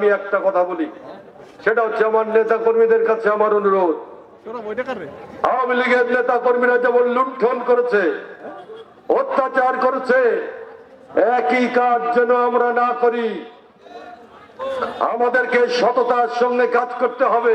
আমি একটা কথা বলি। সেটা হচ্ছে আমার নেতা কর্মীদের কাছে আমার অনুরোধ। আওয়ামী লীগের নেতা কর্মীরা যেমন লুণ্ঠন করেছে অত্যাচার করেছে একই কাজ যেন আমরা না করি। আমাদেরকে সততার সঙ্গে কাজ করতে হবে।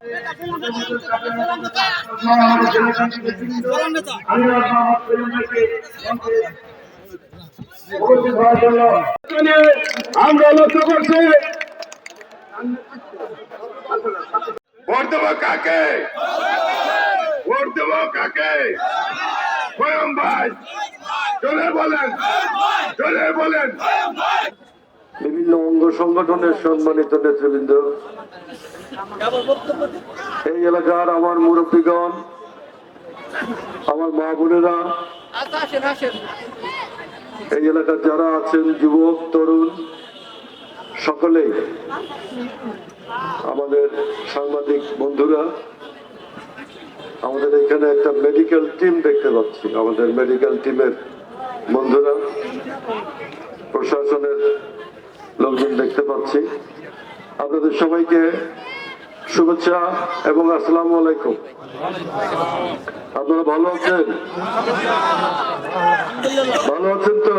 আমরা লক্ষ্য করছি ভোট দেবো কাকে ভোট দেবো কাকে স্বয়ং ভাই চলে বলেন চলে বলেন বিভিন্ন অঙ্গ সংগঠনের সম্মানিত নেতৃবৃন্দ। এই এলাকার আমার মুরব্বীগণ, আমার মা বোনেরা, এই এলাকার যারা আছেন যুবক, তরুণ, সকলেই, আমাদের সাংবাদিক বন্ধুরা, আমাদের এখানে একটা মেডিকেল টিম দেখতে পাচ্ছি। আমাদের মেডিকেল টিমের বন্ধুরা, প্রশাসনের লোকজন দেখতে পাচ্ছি। আপনাদের সবাইকে শুভেচ্ছা এবং আসসালামু আলাইকুম। আপনারা ভালো আছেন? ভালো আছেন তো?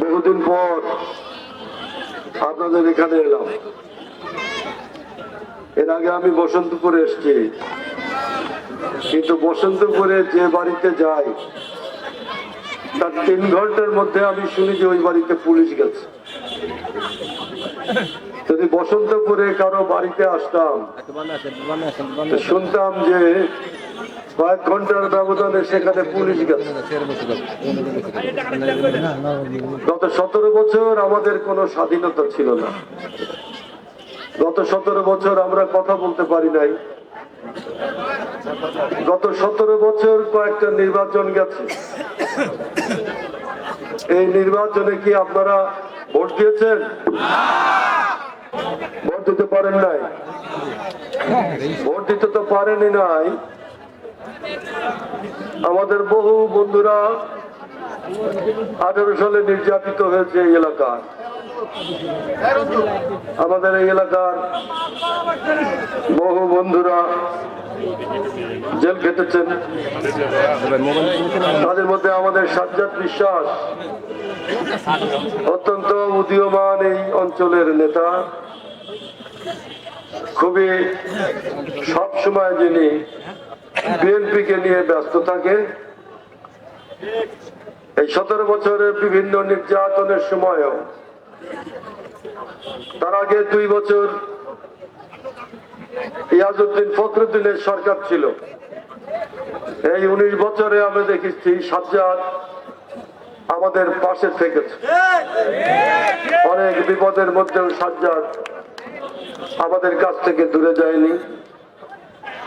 বহুদিন পর আপনাদের এখানে এলাম। এর আগে আমি বসন্তপুরে এসেছি। কিন্তু বসন্তপুরে যে বাড়িতে যাই, তার তিন ঘণ্টার মধ্যে আমি শুনি যে ওই বাড়িতে পুলিশ গেছে। যদি বসন্তপুরে কারও বাড়িতে আসতাম, শুনতাম যে কয়েক ঘণ্টার ব্যবধানে সেখানে পুলিশ গেছে। গত সতেরো বছর আমাদের কোনো স্বাধীনতা ছিল না। গত সতেরো বছর আমরা কথা বলতে পারি নাই। গত সতেরো বছর কয়েকটা নির্বাচন গেছে। এই নির্বাচনে কি আপনারা ভোট দিয়েছেন? ভোট দিতে পারেন নাই। ভোট দিতে তো পারেনি নাই। আমাদের বহু বন্ধুরা আঠারো সালে নির্যাতিত হয়েছে এই এলাকার। আমাদের এই এলাকার বহু বন্ধুরা জেল খেটেছেন। তাদের মধ্যে আমাদের সাজ্জাদ বিশ্বাস, অত্যন্ত উদীয়মান এই অঞ্চলের নেতা। খুবই সব সময় যিনি বিএনপিকে নিয়ে ব্যস্ত থাকে, এই সতেরো বছরের বিভিন্ন নির্যাতনের সময়ও, তার আগে দুই বছর ইয়াজউদ্দিন ফখরুদ্দিনের সরকার ছিল। এই উনিশ বছরে আমি দেখেছি সাজ্জাদ আমাদের পাশে থেকেছে। অনেক বিপদের মধ্যেও সাজ্জাদ আমাদের কাছ থেকে দূরে যায়নি।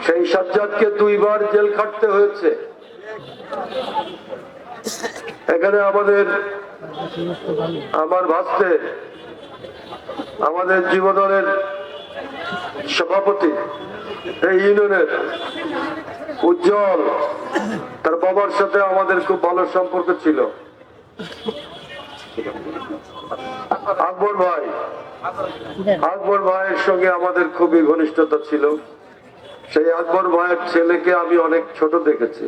সেই সাজ্জাদকে দুইবার জেল খাটতে হয়েছে। এখানে আমাদের, আমার ভাসতে, আমাদের জীবনের সভাপতি, এই ইউনিয়নের উজ্জ্বল, তার বাবার সাথে আমাদের খুব ভালো সম্পর্ক ছিল। আকবর ভাই, আকবর ভাইয়ের সঙ্গে আমাদের খুবই ঘনিষ্ঠতা ছিল। সেই আকবর ভাইয়ের ছেলেকে আমি অনেক ছোট দেখেছি।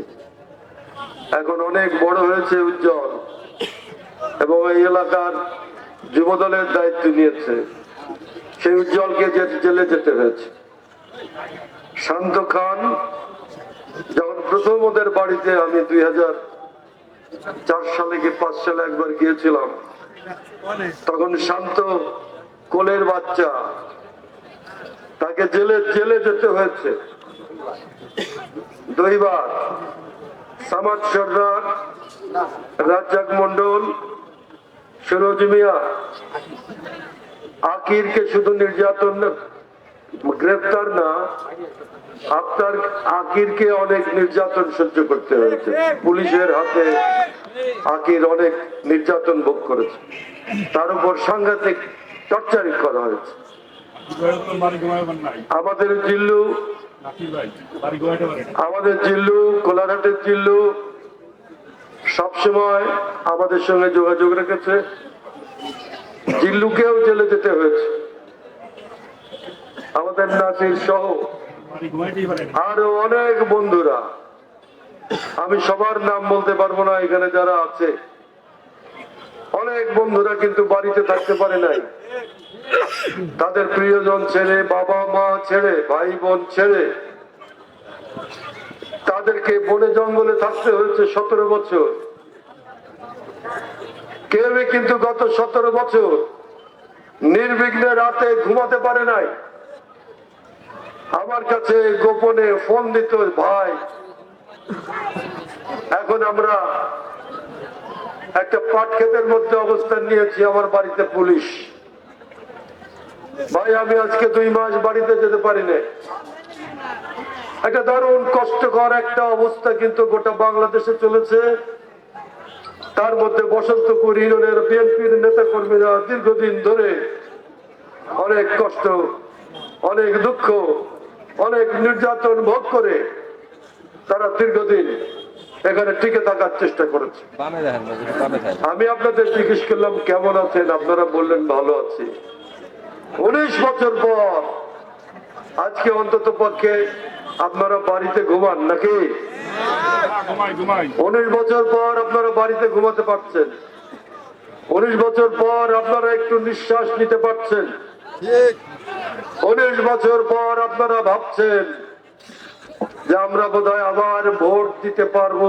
এখন অনেক বড় হয়েছে উজ্জ্বল, এবং এই এলাকার যুবদলের দায়িত্ব নিয়েছে। সেই উজ্জ্বলকে জেলে যেতে হয়েছে। শান্ত খান, যখন প্রথম ওদের বাড়িতে আমি দুই হাজার চার সালে কি পাঁচ সালে একবার গিয়েছিলাম, তখন শান্ত কোলের বাচ্চা, তাকে জেলে জেলে যেতে হয়েছে। দুইবার সামাদ সর্দার, রাজ্জাক মন্ডল সরোজ মিয়া আকিরকে শুধু নির্যাতন না, গ্রেপ্তার না আপনার আকিরকে অনেক নির্যাতন সহ্য করতে হয়েছে। পুলিশের হাতে আকির অনেক নির্যাতন ভোগ করেছে। তার উপর সাংঘাতিক টর্চারিং করা হয়েছে। আমাদের জিল্লু আমাদের জিল্লু কোলাঘাটের জিল্লু সবসময় আমাদের সঙ্গে যোগাযোগ রেখেছে। জিল্লুকেও জেলে যেতে হয়েছে। আমাদের নাসির সহ আরও অনেক বন্ধুরা। আমি সবার নাম বলতে পারব না, এখানে যারা আছে। অনেক বন্ধুরা কিন্তু বাড়িতে থাকতে পারে নাই। তাদের প্রিয়জন ছেড়ে বাবা, মা ছেড়ে ভাই, বোন ছেড়ে তাদেরকে বনে জঙ্গলে থাকতে হয়েছে সতেরো বছর। কেউই কিন্তু গত সতেরো বছর নির্বিঘ্নে রাতে ঘুমাতে পারে নাই। আমার কাছে গোপনে ফোন দিত, ভাই, এখন আমরা একটা পাট ক্ষেতের মধ্যে অবস্থান নিয়েছি, আমার বাড়িতে পুলিশ। ভাই, আমি আজকে দুই মাস বাড়িতে যেতে পারি না একটা দারুণ কষ্টকর একটা অবস্থা কিন্তু গোটা বাংলাদেশে চলেছে। তার মধ্যে বসন্তপুর ইউনিয়নের বিএনপির নেতা কর্মীরা দীর্ঘদিন ধরে অনেক কষ্ট অনেক দুঃখ অনেক নির্যাতন ভোগ করে তারা দীর্ঘদিন এখানে টিকে থাকার চেষ্টা করেছে। আমি আপনাদের জিজ্ঞেস করলাম কেমন আছেন? আপনারা বললেন ভালো আছি। উনিশ বছর পর আজকে অন্তত পক্ষে আপনারা বাড়িতে ঘুমান নাকি? উনিশ বছর পর আপনারা বাড়িতে ঘুমাতে পারছেন। উনিশ বছর পর আপনারা একটু নিঃশ্বাস নিতে পারছেন। উনিশ বছর পর আপনারা ভাবছেন যে আমরা বোধহয় আবার ভোট দিতে পারব।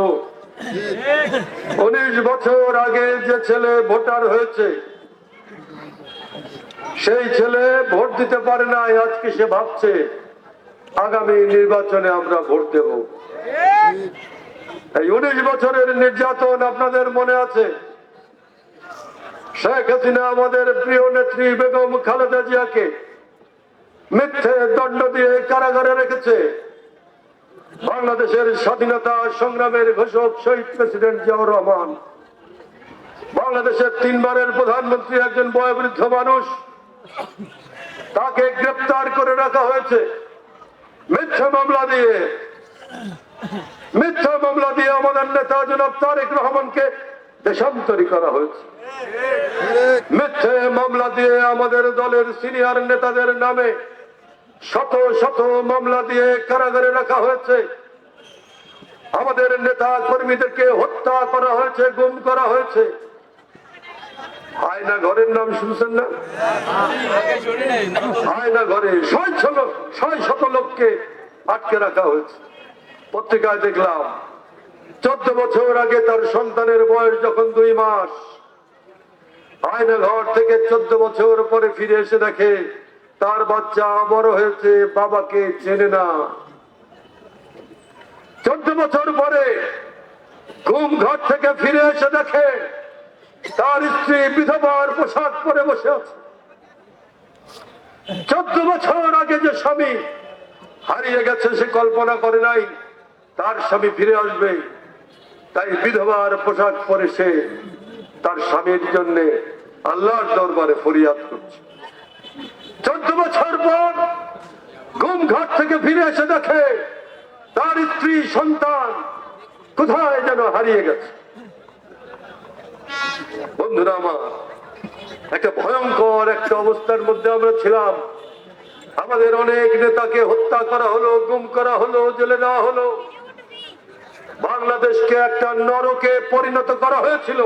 উনিশ বছর আগে যে ছেলে ভোটার হয়েছে সেই ছেলে ভোট দিতে পারে না আজকে সে ভাবছে আগামী নির্বাচনে আমরা ভোট দেব। এই উনিশ বছরের নির্যাতন আপনাদের মনে আছে? শেখ হাসিনা আমাদের প্রিয় নেত্রী বেগম খালেদা জিয়াকে মিথ্যে দণ্ড দিয়ে কারাগারে রেখেছে। বাংলাদেশের স্বাধীনতা সংগ্রামের ঘোষক শহীদ প্রেসিডেন্ট জিয়াউর রহমান, বাংলাদেশের তিনবারের প্রধানমন্ত্রী একজন বয়োবৃদ্ধ মানুষ, তাকে গ্রেপ্তার করে রাখা হয়েছে। মিথ্যা মামলা দিয়ে মিথ্যা মামলা দিয়ে আমাদের নেতা জনাব তারেক রহমানকে দেশান্তরী করা হয়েছে। মিথ্যে মামলা দিয়ে আমাদের দলের সিনিয়র নেতাদের নামে শত শত মামলা দিয়ে কারাগারে রাখা হয়েছে। আমাদের নেতা কর্মীদেরকে হত্যা করা হয়েছে, গুম করা হয়েছে। আয়না ঘরের নাম শুনছেন না? আয়না ঘরে ছয় শত লোককে আটকে রাখা হয়েছে। পত্রিকায় দেখলাম, চোদ্দ বছর আগে তার সন্তানের বয়স যখন দুই মাস আয়না ঘর থেকে চোদ্দ বছর পরে ফিরে এসে দেখে তার বাচ্চা বড় হয়েছে, বাবাকে চেনে না। চোদ্দ বছর পরে ঘুম ঘর থেকে ফিরে এসে দেখে তার স্ত্রী বিধবার পোশাক পরে বসে আছে। চোদ্দ বছর আগে যে স্বামী হারিয়ে গেছে সে কল্পনা করে নাই। তার স্বামী ফিরে আসবে। তাই বিধবার পোশাক পরে সে তার স্বামীর জন্য আল্লাহর দরবারে ফরিয়াদ করছে। চোদ্দ বছর পর ঘুম ঘাট থেকে ফিরে এসে দেখে তার স্ত্রী, সন্তান কোথায় যেন হারিয়ে গেছে। বন্ধুরা আমার, একটা ভয়ঙ্কর একটা অবস্থার মধ্যে আমরা ছিলাম। আমাদের অনেক নেতাকে হত্যা করা হলো, গুম করা হলো, জেলে দেওয়া হলো। বাংলাদেশকে একটা নরকে পরিণত করা হয়েছিল।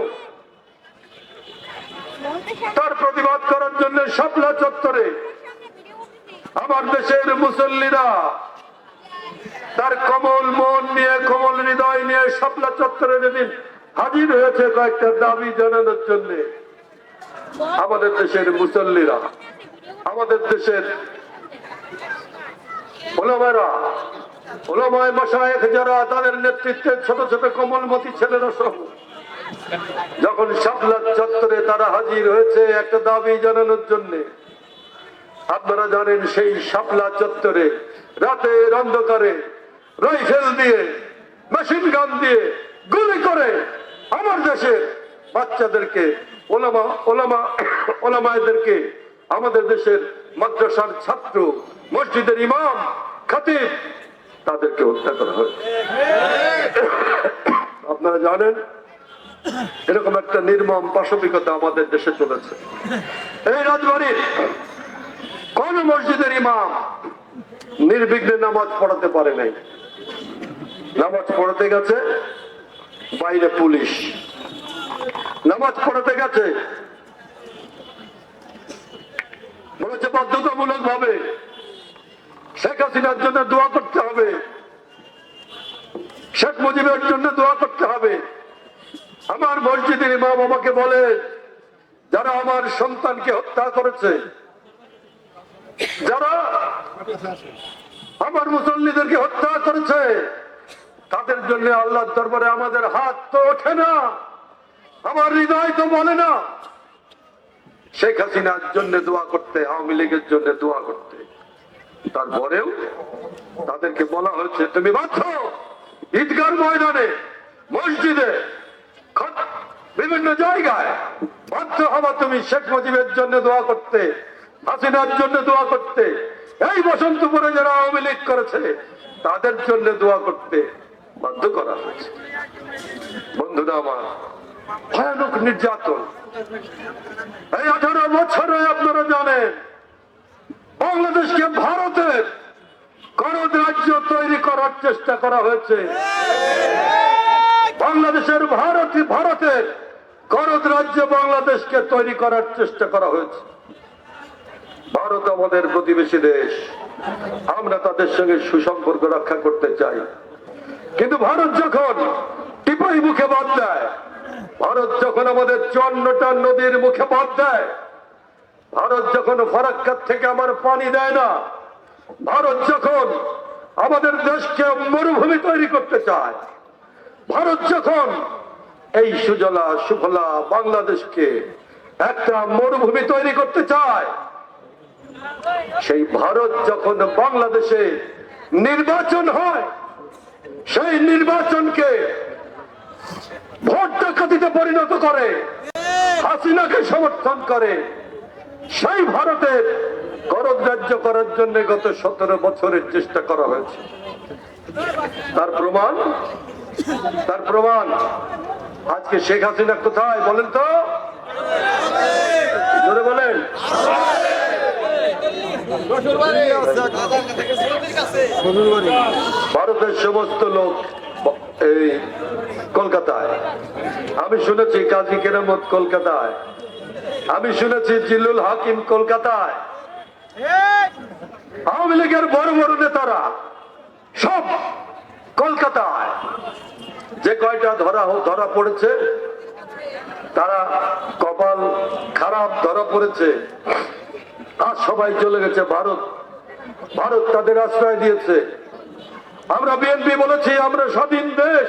তার প্রতিবাদ করার জন্য শাপলা চত্বরে আমার দেশের মুসল্লিরা তার কমল মন নিয়ে, কমল হৃদয় নিয়ে শাপলা চত্বরে যেদিন হাজির হয়েছে কয়েকটা দাবি জানানোর জন্য, আমাদের দেশের মুসল্লিরা, আমাদের দেশের ওলামায় মশায়েখ যারা তাদের নেতৃত্বে ছোট ছোট কমলমতি ছেলেরা সহ যখন চত্বরে তারা হাজির হয়েছে, একটা দাবি জানানোর জন্যে। আপনারা জানেন সেই শাপলা চত্বরে রাতের অন্ধকারে রাইফেল দিয়ে, মেশিন গান দিয়ে গুলি করে আমার দেশের বাচ্চাদেরকে, ওলামা ওলামা, ওলামায়দেরকে, আমাদের দেশের মাদ্রাসার ছাত্র, মসজিদের ইমাম, খাতিব তাদেরকে হত্যা করা হয়েছে। আপনারা জানেন, এরকম একটা নির্মম পাশবিকতা আমাদের দেশে চলেছে। এই রাজবাড়ির কোন মসজিদের ইমাম নির্বিঘ্নে নামাজ পড়াতে পারে নাই? নামাজ পড়াতে গেছে, বাইরে পুলিশ। নামাজ পড়াতে গেছে। বলেছে বাধ্যতামূলক ভাবে শেখ হাসিনার জন্য দোয়া করতে হবে। শেখ মুজিবের জন্য দোয়া করতে হবে। আমার মসজিদের ইমাম আমাকে বলে, যারা আমার সন্তানকে হত্যা করেছে, যারা আমার মুসল্লিদেরকে হত্যা করেছে, তাদের জন্য আল্লাহর দরবারে আমাদের হাত তো ওঠে না, আমার হৃদয় তো বলে না। শেখ হাসিনার জন্য দোয়া করতে, আওয়ামী লীগের জন্য দোয়া করতে। তারপরেও তাদেরকে বলা হয়েছে, তুমি বাধ্য ঈদগার ময়দানে, মসজিদে বিভিন্ন জায়গায় বাধ্য হবা তুমি শেখ মুজিবের জন্য দোয়া করতে, হাসিনার জন্য দোয়া করতে। এই বসন্তপুরে যারা আওয়ামী লীগ করেছে, তাদের জন্য দোয়া করতে বাধ্য করা হয়েছে। বন্ধুরা আমার, ভয়ানক নির্যাতন। এই আঠারো বছরে আপনারা জানেন বাংলাদেশকে ভারতের করদ রাজ্য তৈরি করার চেষ্টা করা হয়েছে। বাংলাদেশের ভারত ভারতের করদ রাজ্য বাংলাদেশকে তৈরি করার চেষ্টা করা হয়েছে। ভারত আমাদের প্রতিবেশী দেশ। আমরা তাদের সঙ্গে সুসম্পর্ক রক্ষা করতে চাই। কিন্তু ভারত যখন টিপাই মুখে বাদ দেয়, ভারত যখন আমাদের চুয়ান্নটা নদীর মুখে বাদ দেয় ভারত যখন ফারাক্কার থেকে আমার পানি দেয় না, ভারত যখন আমাদের দেশকে মরুভূমি তৈরি করতে চায়, ভারত যখন এই সুজলা, সুফলা বাংলাদেশকে একটা মরুভূমি তৈরি করতে চায়, সেই ভারত যখন বাংলাদেশে নির্বাচন হয়, সেই নির্বাচনকে ভোট ডাকাতিতে পরিণত করে, হাসিনাকে সমর্থন করে সেই ভারতের রাজ্য করার জন্য গত সতেরো বছরের চেষ্টা করা হয়েছে। তার প্রমাণ? তার প্রমাণ? আজকে শেখ হাসিনা কোথায় বলেন তো? জোরে বলেন। ভারতের সমস্ত লোক এই কলকাতায়। আমি শুনেছি কাজী কেরামত কলকাতায়। আমি শুনেছি জিল্লুল হাকিম কলকাতায়। আওয়ামী লীগের বড় বড় নেতারা সব কলকাতায় যে কয়টা ধরা ধরা পড়েছে তারা কপাল খারাপ ধরা পড়েছে। আর সবাই চলে গেছে ভারত। ভারত তাদের আশ্রয় দিয়েছে। আমরা বিএনপি বলেছি আমরা স্বাধীন দেশ।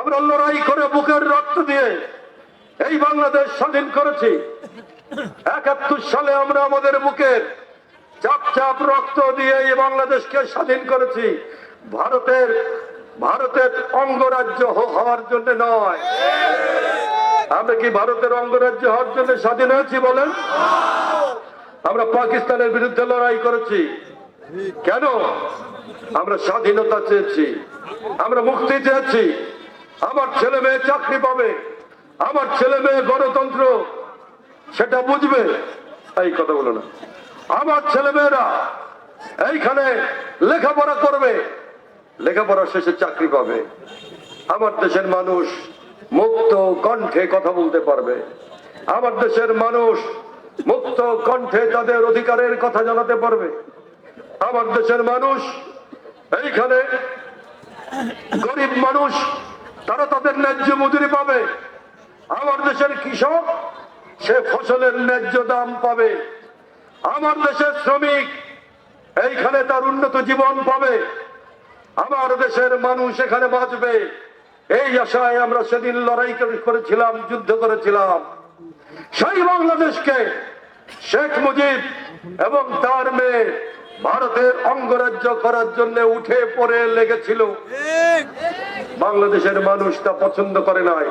আমরা লড়াই করে বুকের রক্ত দিয়ে এই বাংলাদেশ স্বাধীন করেছি। একাত্তর সালে আমরা আমাদের বুকের চাপ চাপ রক্ত দিয়ে এই বাংলাদেশকে স্বাধীন করেছি। ভারতের ভারতের অঙ্গরাজ্য হওয়ার জন্য নয়। আমরা কি ভারতের অঙ্গরাজ্য হওয়ার জন্য স্বাধীন হয়েছি বলেন? আমরা পাকিস্তানের বিরুদ্ধে লড়াই করেছি। কেন? আমরা স্বাধীনতা চেয়েছি। আমরা মুক্তি চেয়েছি। আমার ছেলে মেয়ে চাকরি পাবে। আমার ছেলে মেয়ে গণতন্ত্র, সেটা বুঝবে। এই কথা বলো না। আমার ছেলে মেয়েরা এইখানে লেখাপড়া করবে, লেখাপড়া শেষে চাকরি পাবে। আমার দেশের মানুষ মুক্ত কণ্ঠে কথা বলতে পারবে। আমার দেশের মানুষ মুক্ত কণ্ঠে তাদের অধিকারের কথা জানাতে পারবে। আমার দেশের মানুষ এইখানে গরিব মানুষ, তারা তাদের ন্যায্য মজুরি পাবে। আমার দেশের কৃষক, সে ফসলের ন্যায্য দাম পাবে। আমার দেশের শ্রমিক, এইখানে তার উন্নত জীবন পাবে। আমার দেশের মানুষ এখানে বাঁচবে। এই আশায় আমরা সেদিন লড়াই করেছিলাম, যুদ্ধ করেছিলাম। সেই বাংলাদেশকে শেখ মুজিব এবং তার মেয়ে ভারতের অঙ্গরাজ্য করার জন্য উঠে পড়ে লেগেছিল। বাংলাদেশের মানুষ তা পছন্দ করে নাই।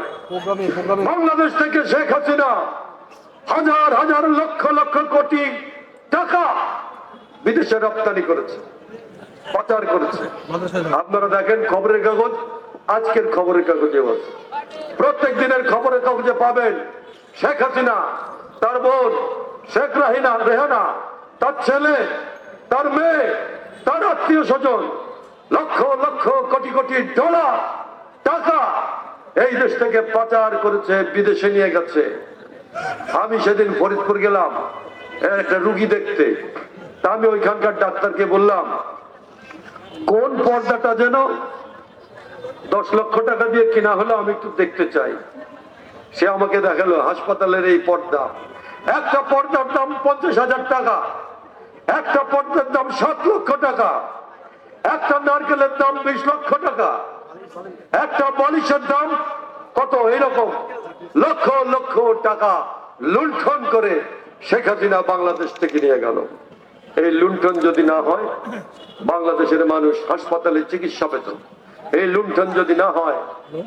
বাংলাদেশ থেকে শেখ হাসিনা হাজার হাজার লক্ষ লক্ষ কোটি টাকা বিদেশে রপ্তানি করেছে পাচার করেছে। আপনারা দেখেন খবরের কাগজ আজকের খবরের কাগজে প্রত্যেক দিনের খবরের কাগজে পাবেন শেখ হাসিনা তার বোন শেখ রাহিনা রেহানা তার ছেলে তার মেয়ে তার আত্মীয় স্বজন। লক্ষ লক্ষ কোটি কোটি ডলার টাকা এই দেশ থেকে পাচার করেছে, বিদেশে নিয়ে গেছে। আমি সেদিন ফরিদপুর গেলাম একটা রুগী দেখতে। তা আমি ওইখানকার ডাক্তারকে বললাম, কোন পর্দাটা যেন দশ লক্ষ টাকা দিয়ে কিনা হলো আমি একটু দেখতে চাই। সে আমাকে দেখাল, হাসপাতালের এই পর্দা, একটা পর্দার দাম পঞ্চাশ হাজার টাকা, একটা পর্দার দাম সাত লক্ষ টাকা। একটা নারকেলের দাম বিশ লক্ষ টাকা। একটা বালিশের দাম কত এরকম? লক্ষ লক্ষ টাকা লুণ্ঠন করে শেখ হাসিনা বাংলাদেশ থেকে নিয়ে গেল। এই লুণ্ঠন যদি না হয়, বাংলাদেশের মানুষ হাসপাতালে চিকিৎসা পেত। এই লুণ্ঠন যদি না হয়,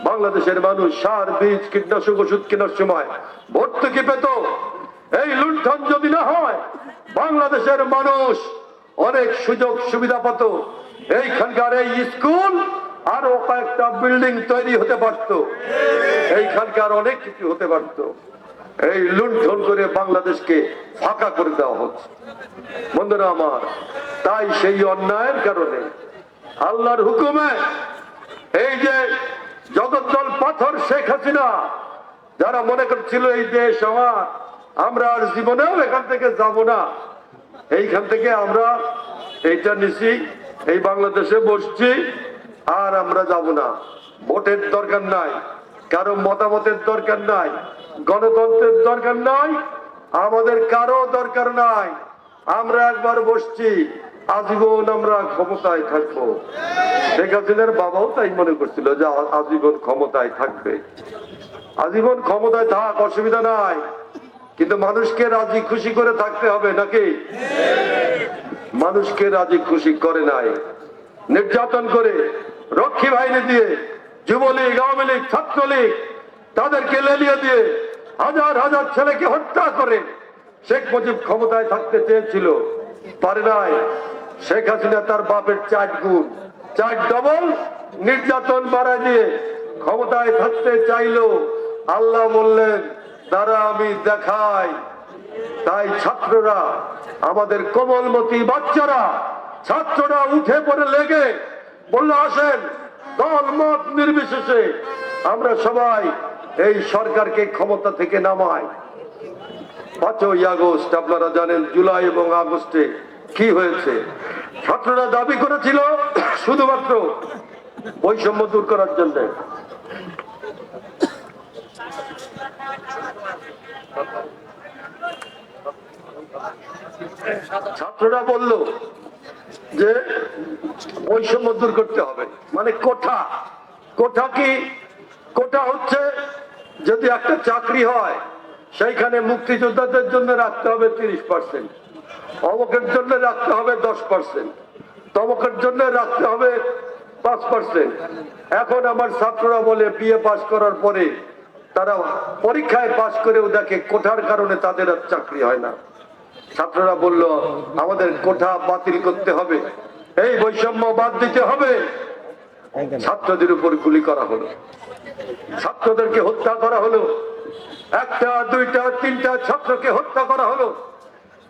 বাংলাদেশের মানুষ সার, বীজ, কীটনাশক ওষুধ কেনার সময় ভর্তুকি পেত। এই লুণ্ঠন যদি না হয়, বাংলাদেশের মানুষ অনেক সুযোগ সুবিধা পেত। এইখানকার এই স্কুল আরও কয়েকটা বিল্ডিং তৈরি হতে পারত। এইখানকার অনেক কিছু হতে পারত। এই লুণ্ঠন করে বাংলাদেশকে ফাঁকা করে দেওয়া হচ্ছে। বন্ধুরা আমার, তাই সেই অন্যায়ের কারণে আল্লাহর হুকুমে এই যে জগদ্দল পাথর শেখ হাসিনা, যারা মনে করছিল এই দেশ আমার, আমরা আর জীবনেও এখান থেকে যাব না। এইখান থেকে আমরা এইটা নিছি, এই বাংলাদেশে বসছি, আর আমরা যাব না। ভোটের দরকার নাই, কারও মতামতের দরকার নাই, গণতন্ত্রের দরকার নাই, আমাদের কারও দরকার নাই। আমরা একবার বসছি, আজীবন আমরা ক্ষমতায় থাকব। শেখ হাসিনার বাবাও তাই মনে করছিল যে আজীবন ক্ষমতায় থাকবে। আজীবন ক্ষমতায় থাক, অসুবিধা নাই। কিন্তু মানুষকে রাজি খুশি করে থাকতে হবে নাকি? মানুষকে রাজি খুশি করে নাই। নির্যাতন করে রক্ষী বাহিনী দিয়ে যুবলীগ, আওয়ামী লীগ, ছাত্রলীগ তাদেরকে লেলিয়ে দিয়ে হাজার হাজার ছেলেকে হত্যা করে শেখ মুজিব ক্ষমতায় থাকতে চেয়েছিল। পারে নাই। শেখ হাসিনা তার বাপের চার গুণ, চার ডবল নির্যাতন বাড়ায় দিয়ে ক্ষমতায় থাকতে চাইলো আল্লাহ বললেন তারা আমি দেখাই, তাই ছাত্ররা, আমাদের কোমলমতি বাচ্চারা, ছাত্ররা উঠে পড়ে লেগে বলল, আসেন, দল মত নির্বিশেষে আমরা সবাই এই সরকারকে ক্ষমতা থেকে নামাই। পাঁচই আগস্ট, আপনারা জানেন জুলাই এবং আগস্টে কি হয়েছে। ছাত্ররা দাবি করেছিল শুধুমাত্র বৈষম্য দূর করার জন্য। ছাত্ররা বলল যে বৈষম্য দূর করতে হবে। মানে কোঠা। কোঠা কি? কোঠা হচ্ছে যদি একটা চাকরি হয়, সেইখানে মুক্তিযোদ্ধাদের জন্য রাখতে হবে তিরিশ পার্সেন্ট অমকের জন্য রাখতে হবে দশ পার্সেন্ট তমকের জন্য রাখতে হবে পাঁচ পার্সেন্ট এখন আমার ছাত্ররা বলে বিএ পাশ করার পরে তারা পরীক্ষায় পাশ করেও দেখে কোঠার কারণে তাদের আর চাকরি হয় না। ছাত্ররা বলল, আমাদের কোঠা বাতিল করতে হবে। এই বৈষম্য বাদ দিতে হবে। ছাত্রদের উপর গুলি করা হলো। ছাত্রদেরকে হত্যা করা হলো। একটা, দুইটা, তিনটা ছাত্রকে হত্যা করা হলো।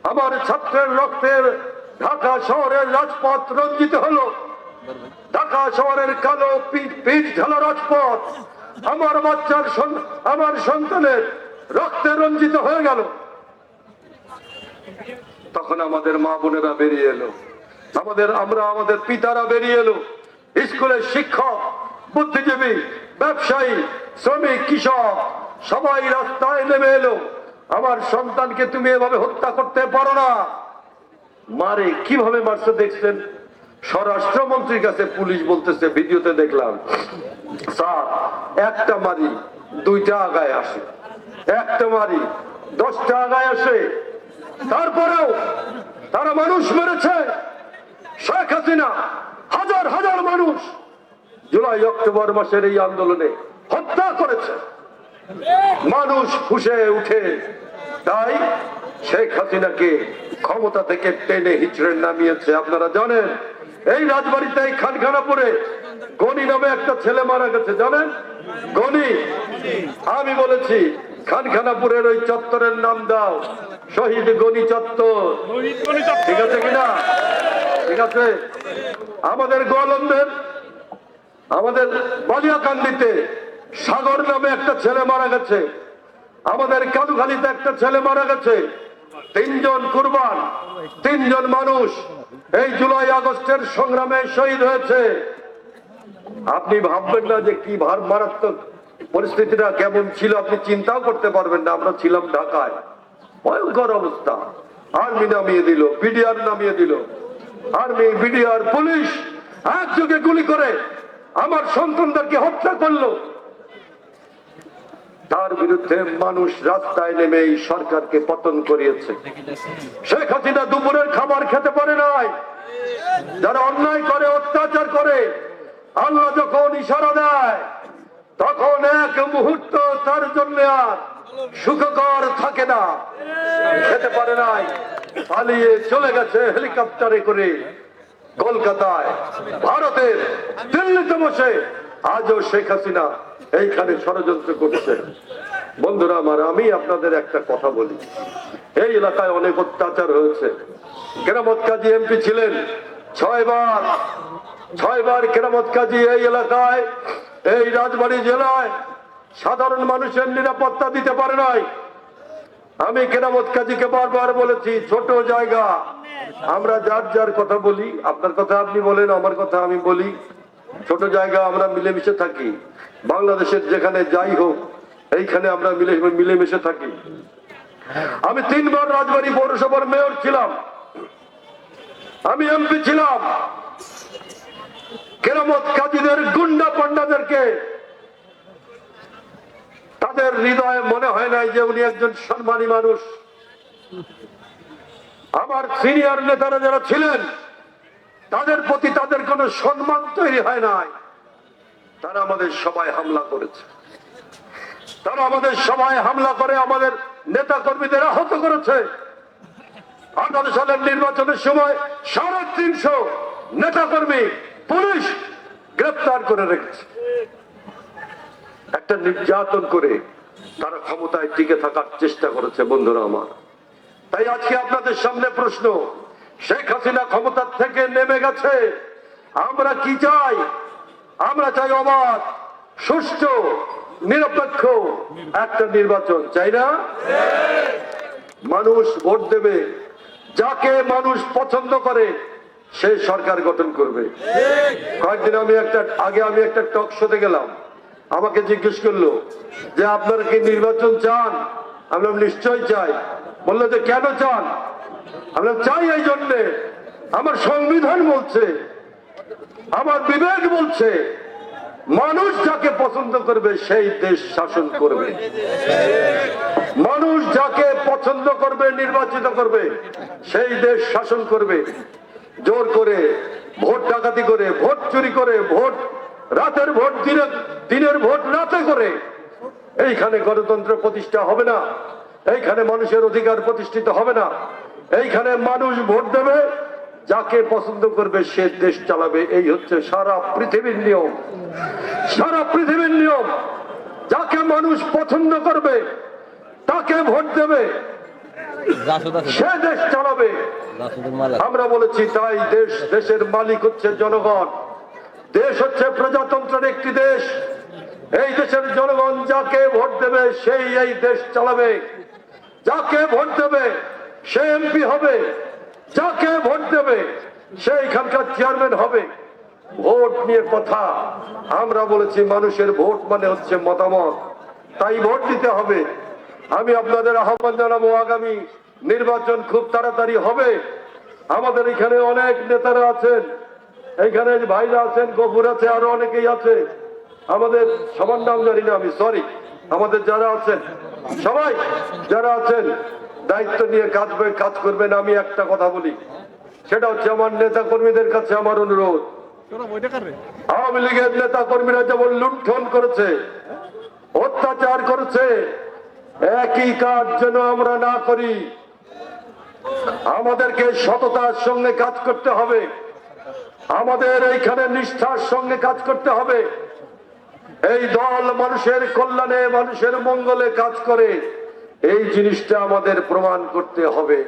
আমার ছাত্রের রক্তের ঢাকা শহরের রাজপথ রঞ্জিত হলো। ঢাকা শহরের কালো পিঠ পিঠ ঢালা রাজপথ। আমার বাচ্চার আমার সন্তানের রক্তে রঞ্জিত হয়ে গেল। তখন আমাদের মা বোনেরা বেরিয়ে এলো। আমাদের, আমরা আমাদের পিতারা বেরিয়ে এলো। স্কুলের শিক্ষক, বুদ্ধিজীবী, ব্যবসায়ী, শ্রমিক, কৃষক, সবাই রাস্তায় নেমে এলো। আমার সন্তানকে তুমি এভাবে হত্যা করতে পারো না। মারে কীভাবে মারছে দেখছেন? স্বরাষ্ট্রমন্ত্রীর কাছে পুলিশ বলতেছে, ভিডিওতে দেখলাম, স্যার, একটা মারি দুইটা আগায় আসে। একটা মারি দশটা আগায় আসে। তারপরেও তারা মানুষ মেরেছে। শেখ হাসিনা হাজার হাজার মানুষ জুলাই, অক্টোবর মাসের এই আন্দোলনে হত্যা করেছে। মানুষ ফুসে উঠে। তাই শেখ হাসিনাকে ক্ষমতা থেকে টেনে হিচড়ে নামিয়েছে, আপনারা জানেন। এই রাজবাড়িতে এই খানখানাপুরে গনি নামে একটা ছেলে মারা গেছে জানেন? গনি। আমি বলেছি খানখানাপুরের ওই চত্বরের নাম দাও। শহীদ গনি চত্বর। ঠিক আছে কিনা? ঠিক আছে? আমাদের গোয়ালন্দের আমাদের বালিয়াকান্দিতে সাগর নামে একটা ছেলে মারা গেছে। আমাদের কালুখালিতে একটা ছেলে মারা গেছে। তিনজন কুরবান, তিনজন মানুষ এই জুলাই, আগস্টের সংগ্রামে শহীদ হয়েছে। আপনি ভাববেন না যে কি ভার মারাত্মক পরিস্থিতিটা কেমন ছিল, আপনি চিন্তাও করতে পারবেন না, আমরা ছিলাম ঢাকায়। ভয়ঙ্কর অবস্থা। আর্মি নামিয়ে দিল বিডিআর নামিয়ে দিল। আর্মি বিডিআর পুলিশ একযোগে গুলি করে আমার সন্তানদেরকে হত্যা করল। তার বিরুদ্ধে মানুষ রাস্তায় নেমে এই সরকারকে পতন করিয়েছে। শেখ হাসিনা দুপুরের খাবার খেতে পারে নাই। যারা অন্যায় করে, অত্যাচার করে, আল্লাহ যখন ইশারা দেয়, তখন এক মুহূর্ত তার জন্য আর সুখকর থাকে না। খেতে পারে নাই। পালিয়ে চলে গেছে হেলিকপ্টারে করে কলকাতায়। ভারতের দিল্লিতে বসে আজও শেখ হাসিনা এইখানে ষড়যন্ত্র করছে। বন্ধুরা আমার, আমি আপনাদের একটা কথা বলি। এই এলাকায় অনেক অত্যাচার হয়েছে। কেরামত কাজী এমপি ছিলেন ছয়বার। ছয়বার কেরামত কাজী এই এলাকায়, এই রাজবাড়ী জেলায় সাধারণ মানুষের নিরাপত্তা দিতে পারে নাই। আমি কেরামত কাজীকে বারবার বলেছি, ছোট জায়গা। আমরা যার যার কথা বলি, আপনার কথা আপনি বলেন, আমার কথা আমি বলি। ছোট জায়গা আমরা মিলেমিশে থাকি। বাংলাদেশের যেখানে যাই হোক, এইখানে আমরা মিলে মিলেমিশে থাকি। আমি তিনবার রাজবাড়ী পৌরসভার মেয়র ছিলাম। আমি এমপি ছিলাম। কেরামত কাজীদের, গুন্ডা পান্ডাদেরকে তাদের হৃদয়ে মনে হয় নাই যে উনি একজন সম্মানী মানুষ। আমার সিনিয়র নেতারা যারা ছিলেন, তাদের প্রতি তাদের কোনো সম্মান তৈরি হয় নাই। তারা আমাদের সবাই হামলা করেছে। তারা আমাদের সবাই হামলা করে আমাদের নেতা কর্মীদের আহত করেছে। আঠারো সালের নির্বাচনের সময় সাড়ে তিনশো নেতা কর্মী পুলিশ গ্রেপ্তার করে রেখেছে। একটা নির্যাতন করে তারা ক্ষমতায় টিকে থাকার চেষ্টা করেছে, বন্ধুরা আমার। তাই আজকে আপনাদের সামনে প্রশ্ন, শেখ হাসিনা ক্ষমতার থেকে নেমে গেছে, আমরা কি চাই? আমরা চাই অবাধ, সুষ্ঠু, নিরপেক্ষ একটা নির্বাচন, চাই না? মানুষ ভোট দেবে, যাকে মানুষ পছন্দ করে, সে সরকার গঠন করবে। কয়েকদিন আমি একটা, আগে আমি একটা টক শোতে গেলাম। আমাকে জিজ্ঞেস করল যে, আপনারা কি নির্বাচন চান? আমরা নিশ্চয় চাই। বলল যে, কেন চান? আমরা চাই এই জন্যে। আমার সংবিধান বলছে আমার বিবেক বলছে, মানুষ যাকে পছন্দ করবে, সেই দেশ শাসন করবে। মানুষ যাকে পছন্দ করবে, নির্বাচিত করবে, সেই দেশ শাসন করবে। জোর করে ভোট ডাকাতি করে, ভোট চুরি করে, ভোট, রাতের ভোট, দিনের দিনের ভোট, রাতে করে। এইখানে গণতন্ত্র প্রতিষ্ঠা হবে না। এইখানে মানুষের অধিকার প্রতিষ্ঠিত হবে না। এইখানে মানুষ ভোট দেবে যাকে পছন্দ করবে সে দেশ চালাবে। এই হচ্ছে সারা পৃথিবীর নিয়ম। সারা পৃথিবীর নিয়ম। যাকে মানুষ পছন্দ করবে তাকে ভোট দেবে। সে দেশ চালাবে। আমরা বলেছি তাই দেশ দেশের মালিক হচ্ছে জনগণ। দেশ হচ্ছে প্রজাতন্ত্রের একটি দেশ। এই দেশের জনগণ যাকে ভোট দেবে সেই এই দেশ চালাবে। যাকে ভোট দেবে সে এমপি হবে। যাকে ভোট দেবে সে এখানকার চেয়ারম্যান হবে। ভোট নিয়ে কথা। আমরা বলেছি, মানুষের ভোট মানে হচ্ছে মতামত। তাই ভোট দিতে হবে। আমি আপনাদের আহ্বান জানাব, আগামী নির্বাচন খুব তাড়াতাড়ি হবে। আমাদের এখানে অনেক নেতারা আছেন। এখানে ভাইরা আছেন, গফুর আছে, আরও অনেকেই আছে। আমাদের সবার নাম জানি না আমি সরি আমাদের যারা আছেন, সবাই যারা আছেন দায়িত্ব নিয়ে কাজ কাজ করবেন আমি একটা কথা বলি। সেটা হচ্ছে আমার নেতা কর্মীদের কাছে আমার অনুরোধ। আওয়ামী লীগের নেতা কর্মীরা যেমন লুণ্ঠন করেছে অত্যাচার করেছে একই কাজ যেন আমরা না করি। আমাদেরকে সততার সঙ্গে কাজ করতে হবে। আমাদের এইখানে নিষ্ঠার সঙ্গে কাজ করতে হবে। এই দল মানুষের কল্যাণে মানুষের মঙ্গলে কাজ করে। এই জিনিসটা আমাদের প্রমাণ করতে হবে।